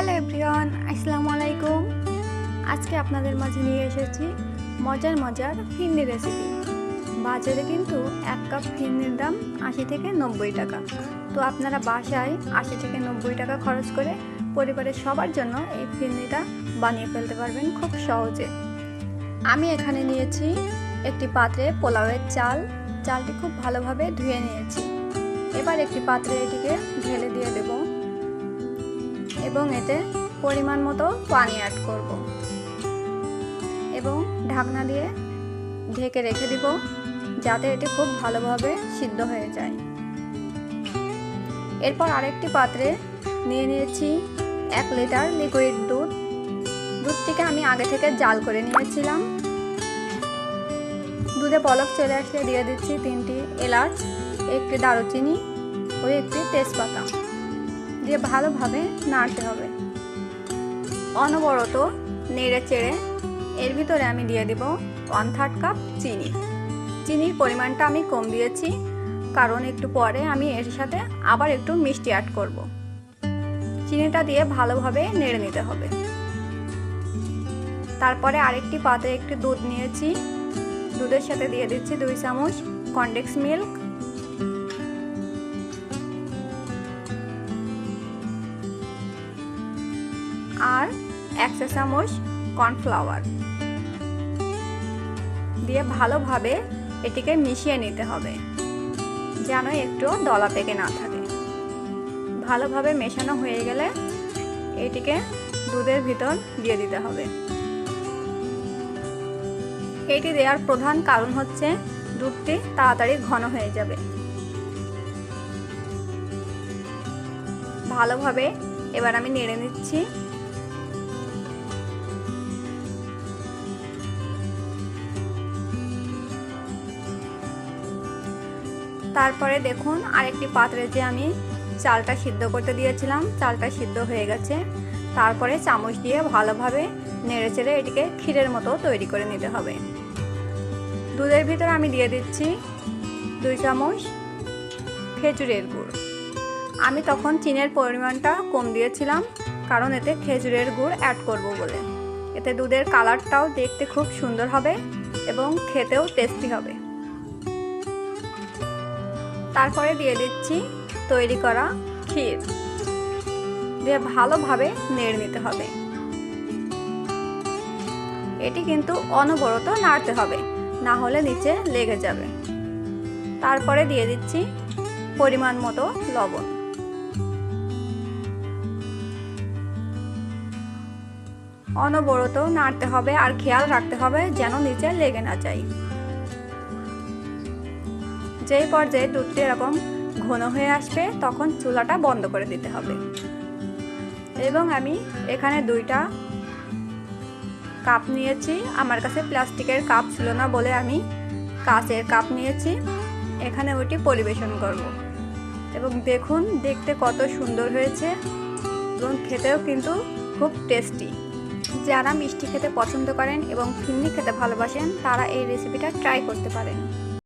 Hello everyone, আসসালামু আলাইকুম। আজকে আপনাদের মাঝে নিয়ে এসেছি মজার মজার ফিরনি রেসিপি বাজারে কিন্তু এক কাপ ফিরনির দাম আশি থেকে নব্বই টাকা। তো আপনারা বাসায় আশি থেকে নব্বই টাকা খরচ করে পরিবারের সবার জন্য এই ফিরনিটা বানিয়ে ফেলতে পারবেন খুব সহজে। আমি এখানে নিয়েছি একটি পাত্রে পোলাওয়ের চাল। চালটি খুব ভালোভাবে ধুয়ে নিয়েছি। এবার একটি পাত্রে এটিকে ঢেলে দিয়ে দেবো। এবং এতে পরিমাণ মতো পানি অ্যাড করব। এবং ঢাকনা দিয়ে ঢেকে রেখে দিব, যাতে এটি খুব ভালোভাবে সিদ্ধ হয়ে যায়। এরপর আরেকটি পাত্রে নিয়ে নিয়েছি এক লিটার লিকুইড দুধ। দুধটিকে আমি আগে থেকে জাল করে নিয়েছিলাম। দুধে পলক চলে আসলে দিয়ে দিচ্ছি তিনটি এলাচ, একটি দারুচিনি ও একটি তেজপাতা। দিয়ে ভালোভাবে নাড়তে হবে। অনবরত নেড়ে চেড়ে এর ভিতরে আমি দিয়ে দিব ওয়ান থার্ড কাপ চিনি। চিনির পরিমাণটা আমি কম দিয়েছি, কারণ একটু পরে আমি এর সাথে আবার একটু মিষ্টি অ্যাড করব। চিনিটা দিয়ে ভালোভাবে নেড়ে নিতে হবে। তারপরে আরেকটি পাতে একটি দুধ নিয়েছি। দুধের সাথে দিয়ে দিচ্ছি দুই চামচ কন্ডেক্স মিল্ক। আর এক চা চামচ কর্নফ্লাওয়ার। দিয়ে ভালোভাবে এটিকে মিশিয়ে নিতে হবে, যেন একটু দলা পেকে না থাকে। ভালোভাবে মেশানো হয়ে গেলে এটিকে দুধের ভিতর দিয়ে দিতে হবে। এটি দেওয়ার প্রধান কারণ হচ্ছে দুধটি তাড়াতাড়ি ঘন হয়ে যাবে। ভালোভাবে এবার আমি নেড়ে নিচ্ছি। তারপরে দেখুন আরেকটি পাত্রে যে আমি চালটা সিদ্ধ করতে দিয়েছিলাম, চালটা সিদ্ধ হয়ে গেছে। তারপরে চামচ দিয়ে ভালোভাবে নেড়ে চেড়ে এটিকে ক্ষীরের মতো তৈরি করে নিতে হবে। দুধের ভিতরে আমি দিয়ে দিচ্ছি দুই চামচ খেজুরের গুড়। আমি তখন চিনের পরিমাণটা কম দিয়েছিলাম, কারণ এতে খেজুরের গুড় অ্যাড করব বলে। এতে দুধের কালারটাও দেখতে খুব সুন্দর হবে এবং খেতেও টেস্টি হবে। তারপরে দিয়ে দিচ্ছি তৈরি করা ক্ষীর। দিয়ে ভালোভাবে নেড়ে নিতে হবে। এটি কিন্তু অনবরত নাড়তে হবে, না হলে নিচে লেগে যাবে। তারপরে দিয়ে দিচ্ছি পরিমাণ মতো লবণ। অনবরত নাড়তে হবে আর খেয়াল রাখতে হবে যেন নিচে লেগে না যায়। যেই পর্যায়ে দুধটি এরকম ঘন হয়ে আসবে, তখন চুলাটা বন্ধ করে দিতে হবে। এবং আমি এখানে দুইটা কাপ নিয়েছি। আমার কাছে প্লাস্টিকের কাপ ছিল না বলে আমি কাঁচের কাপ নিয়েছি। এখানে ওইটি পরিবেশন করব। এবং দেখুন, দেখতে কত সুন্দর হয়েছে এবং খেতেও কিন্তু খুব টেস্টি। যারা মিষ্টি খেতে পছন্দ করেন এবং ফিন্নি খেতে ভালোবাসেন, তারা এই রেসিপিটা ট্রাই করতে পারেন।